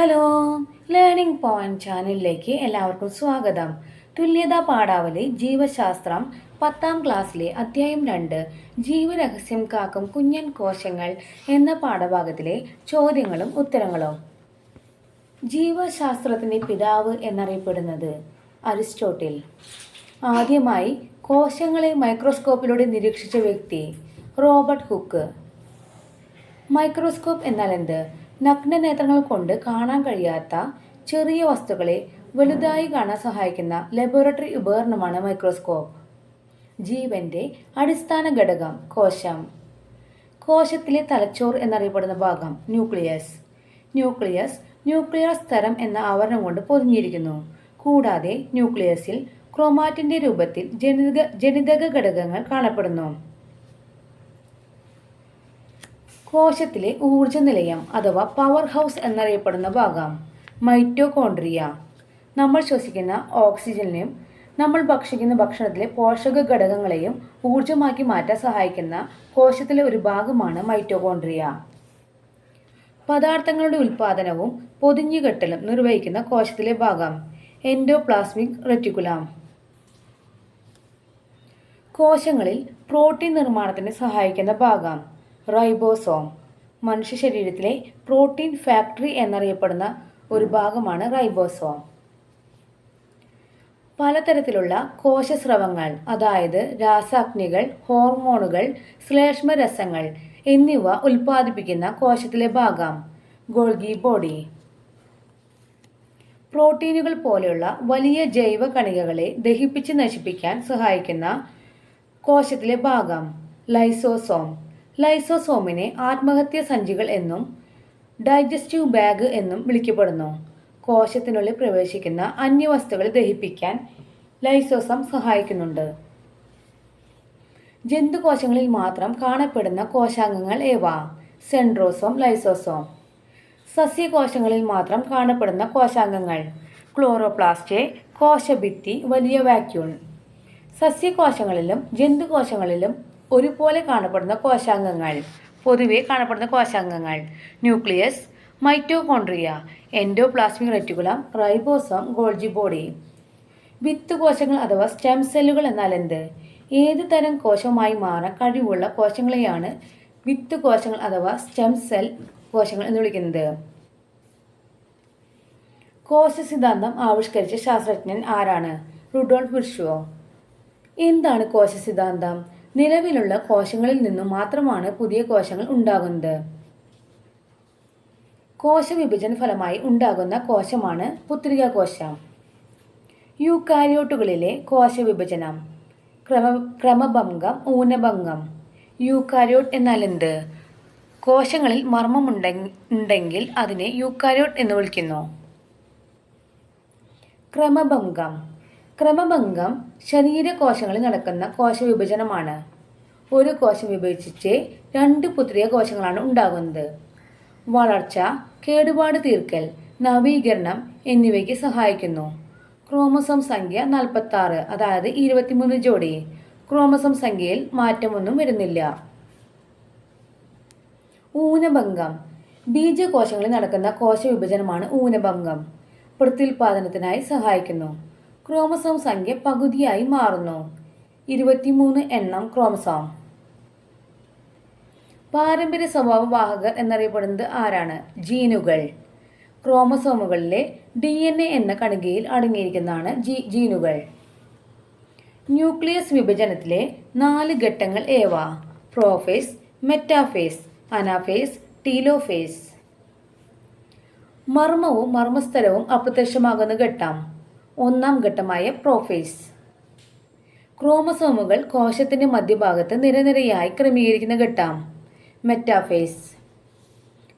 Hello learning point ചാനലിലേക്ക് എല്ലാവർക്കും സ്വാഗതം. തുല്യതാ പാഠാവലി ജീവശാസ്ത്രം പത്താം ക്ലാസ്സിലെ അധ്യായം രണ്ട് ജീവരഹസ്യം കാക്കും കുഞ്ഞൻ കോശങ്ങൾ എന്ന പാഠഭാഗത്തിലെ ചോദ്യങ്ങളും ഉത്തരങ്ങളും. ജീവശാസ്ത്രത്തിന്റെ പിതാവ് എന്നറിയപ്പെടുന്നത് അരിസ്റ്റോട്ടിൽ. ആദ്യമായി കോശങ്ങളെ മൈക്രോസ്കോപ്പിലൂടെ നിരീക്ഷിച്ച വ്യക്തി റോബർട്ട് ഹുക്ക്. മൈക്രോസ്കോപ്പ് എന്നാൽ എന്ത്? നഗ്നനേത്രങ്ങൾ കൊണ്ട് കാണാൻ കഴിയാത്ത ചെറിയ വസ്തുക്കളെ വലുതായി കാണാൻ സഹായിക്കുന്ന ലബോറട്ടറി ഉപകരണമാണ് മൈക്രോസ്കോപ്പ് ജീവന്റെ അടിസ്ഥാന ഘടകം കോശം. കോശത്തിലെ തലച്ചോർ എന്നറിയപ്പെടുന്ന ഭാഗം ന്യൂക്ലിയസ് ന്യൂക്ലിയസ് ന്യൂക്ലിയർ സ്തരം എന്ന ആവരണം കൊണ്ട് പൊതിഞ്ഞിരിക്കുന്നു. കൂടാതെ ന്യൂക്ലിയസിൽ ക്രോമാറ്റിന്റെ രൂപത്തിൽ ജനിതക ജനിതക ഘടകങ്ങൾ കാണപ്പെടുന്നു. കോശത്തിലെ ഊർജ നിലയം അഥവാ പവർ ഹൗസ് എന്നറിയപ്പെടുന്ന ഭാഗം മൈറ്റോകോൺട്രിയ നമ്മൾ ശ്വസിക്കുന്ന ഓക്സിജനെയും നമ്മൾ ഭക്ഷിക്കുന്ന ഭക്ഷണത്തിലെ പോഷക ഘടകങ്ങളെയും ഊർജമാക്കി മാറ്റാൻ സഹായിക്കുന്ന കോശത്തിലെ ഒരു ഭാഗമാണ് മൈറ്റോകോൺട്രിയ പദാർത്ഥങ്ങളുടെ ഉൽപാദനവും പൊതിഞ്ഞുകെട്ടലും നിർവഹിക്കുന്ന കോശത്തിലെ ഭാഗം എൻഡോപ്ലാസ്മിക് റെറ്റിക്കുലാം കോശങ്ങളിൽ പ്രോട്ടീൻ നിർമ്മാണത്തിന് സഹായിക്കുന്ന ഭാഗം റൈബോസോം. മനുഷ്യ ശരീരത്തിലെ പ്രോട്ടീൻ ഫാക്ടറി എന്നറിയപ്പെടുന്ന ഒരു ഭാഗമാണ് റൈബോസോം. പലതരത്തിലുള്ള കോശസ്രവങ്ങൾ അതായത് രാസാഗ്നികൾ ഹോർമോണുകൾ ശ്ലേഷ്മരസങ്ങൾ എന്നിവ ഉൽപ്പാദിപ്പിക്കുന്ന കോശത്തിലെ ഭാഗം ഗോൾഗി ബോഡി. പ്രോട്ടീനുകൾ പോലെയുള്ള വലിയ ജൈവ കണികകളെ ദഹിപ്പിച്ച് നശിപ്പിക്കാൻ സഹായിക്കുന്ന കോശത്തിലെ ഭാഗം ലൈസോസോം. ലൈസോസോമിനെ ആത്മഹത്യ സഞ്ചികൾ എന്നും ഡൈജസ്റ്റീവ് ബാഗ് എന്നും വിളിക്കപ്പെടുന്നു. കോശത്തിനുള്ളിൽ പ്രവേശിക്കുന്ന അന്യവസ്തുക്കൾ ദഹിപ്പിക്കാൻ ലൈസോസം സഹായിക്കുന്നുണ്ട്. ജന്തുകോശങ്ങളിൽ മാത്രം കാണപ്പെടുന്ന കോശാംഗങ്ങൾ ഏവ? Centrosome lysosome. സസ്യകോശങ്ങളിൽ മാത്രം കാണപ്പെടുന്ന കോശാംഗങ്ങൾ. ക്ലോറോപ്ലാസ്റ്റ് കോശഭിത്തി വലിയ വാക്യൂൺ സസ്യകോശങ്ങളിലും ജന്തുകോശങ്ങളിലും ഒരുപോലെ കാണപ്പെടുന്ന കോശാംഗങ്ങൾ. പൊതുവെ കാണപ്പെടുന്ന കോശാംഗങ്ങൾ. Nucleus mitochondria endoplasmic reticulum ribosome Golgi body. വിത്ത് കോശങ്ങൾ അഥവാ സ്റ്റെം സെല്ലുകൾ എന്നാൽ എന്ത്? ഏത് തരം കോശമായി മാറാൻ കഴിവുള്ള കോശങ്ങളെയാണ് വിത്ത് കോശങ്ങൾ അഥവാ സ്റ്റെം സെൽ കോശങ്ങൾ എന്ന് വിളിക്കുന്നത്. കോശ സിദ്ധാന്തം ആവിഷ്കരിച്ച ശാസ്ത്രജ്ഞൻ ആരാണ്? റുഡോൾഫ് വിർഷുവോ എന്താണ് കോശ സിദ്ധാന്തം? നിലവിലുള്ള കോശങ്ങളിൽ നിന്നും മാത്രമാണ് പുതിയ കോശങ്ങൾ ഉണ്ടാകുന്നത്. കോശവിഭജന ഫലമായി ഉണ്ടാകുന്ന കോശമാണ് പുത്രിക കോശം യൂക്കാരിയോട്ടുകളിലെ കോശവിഭജനം. ക്രമ ക്രമഭംഗം ഊനഭംഗം. യൂക്കാരിയോട്ട് എന്നാൽ എന്ത്? കോശങ്ങളിൽ മർമ്മമുണ്ടെങ്കിൽ അതിനെ യൂക്കാരിയോട്ട് എന്ന് വിളിക്കുന്നു. ക്രമഭംഗം. ക്രമഭംഗം ശരീരകോശങ്ങളിൽ നടക്കുന്ന കോശവിഭജനമാണ്. ഒരു കോശം വിഭജിച്ച് രണ്ട് പുത്രിയ കോശങ്ങളാണ് ഉണ്ടാകുന്നത്. വളർച്ച കേടുപാട് തീർക്കൽ നവീകരണം എന്നിവയ്ക്ക് സഹായിക്കുന്നു. ക്രോമസോം സംഖ്യ നാൽപ്പത്തി ആറ് അതായത് ഇരുപത്തിമൂന്ന് ജോഡി. ക്രോമസോം സംഖ്യയിൽ മാറ്റമൊന്നും വരുന്നില്ല. ഊനഭംഗം. ബീജകോശങ്ങളിൽ നടക്കുന്ന കോശവിഭജനമാണ് ഊനഭംഗം. പ്രത്യുൽപാദനത്തിനായി സഹായിക്കുന്നു. ക്രോമസോം സംഖ്യ പകുതിയായി മാറുന്നു. ഇരുപത്തിമൂന്ന് എണ്ണം ക്രോമസോം. പാരമ്പര്യ സ്വഭാവ വാഹകർ എന്നറിയപ്പെടുന്നത് ആരാണ്? ജീനുകൾ. ക്രോമസോമുകളിലെ ഡി എൻ എ എന്ന കണികയിൽ അടങ്ങിയിരിക്കുന്നതാണ് ജി ജീനുകൾ. ന്യൂക്ലിയസ് വിഭജനത്തിലെ നാല് ഘട്ടങ്ങൾ ഏവ? Prophase metaphase anaphase telophase. മർമ്മവും മർമ്മസ്ഥലവും അപ്രത്യക്ഷമാകുന്ന ഘട്ടം. ഒന്നാം ഘട്ടമായ പ്രോഫേസ് ക്രോമസോമുകൾ കോശത്തിന്റെ മധ്യഭാഗത്ത് നിരനിരയായി ക്രമീകരിക്കുന്ന ഘട്ടം. മെറ്റാഫേസ്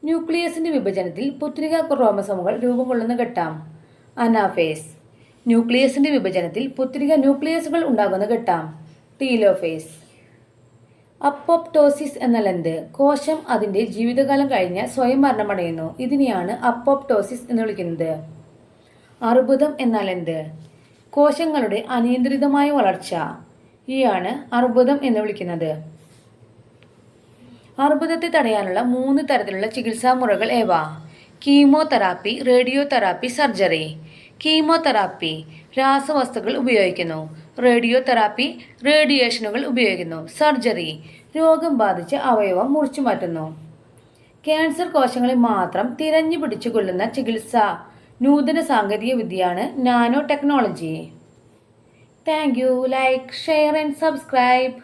ന്യൂക്ലിയസിന്റെ വിഭജനത്തിൽ പുത്രിക ക്രോമസോമുകൾ രൂപം കൊള്ളുന്ന ഘട്ടം. അനാഫേസ് ന്യൂക്ലിയസിന്റെ വിഭജനത്തിൽ പുത്രിക ന്യൂക്ലിയസുകൾ ഉണ്ടാകുന്ന ഘട്ടം. ടീലോഫേസ് അപ്പോപ്റ്റോസിസ് എന്നാൽ എന്ത് കോശം അതിന്റെ ജീവിതകാലം കഴിഞ്ഞ് സ്വയം മരണമടയുന്നു. ഇതിനെയാണ് അപ്പോപ്റ്റോസിസ് എന്ന് വിളിക്കുന്നത്. അർബുദം എന്നാൽ എന്ത് കോശങ്ങളുടെ അനിയന്ത്രിതമായ വളർച്ച. ഈയാണ് അർബുദം എന്ന് വിളിക്കുന്നത്. അർബുദത്തെ തടയാനുള്ള മൂന്ന് തരത്തിലുള്ള ചികിത്സാ മുറകൾ ഏവ? Chemotherapy radiotherapy surgery. കീമോതെറാപ്പി രാസവസ്തുക്കൾ ഉപയോഗിക്കുന്നു. റേഡിയോതെറാപ്പി റേഡിയേഷനുകൾ ഉപയോഗിക്കുന്നു. സർജറി രോഗം ബാധിച്ച അവയവം മുറിച്ചു മാറ്റുന്നു ക്യാൻസർ കോശങ്ങളെ മാത്രം തിരഞ്ഞു പിടിച്ചു കൊല്ലുന്ന ചികിത്സ നൂതന സാങ്കേതിക വിദ്യയാണ് nano technology. Thank you like share and subscribe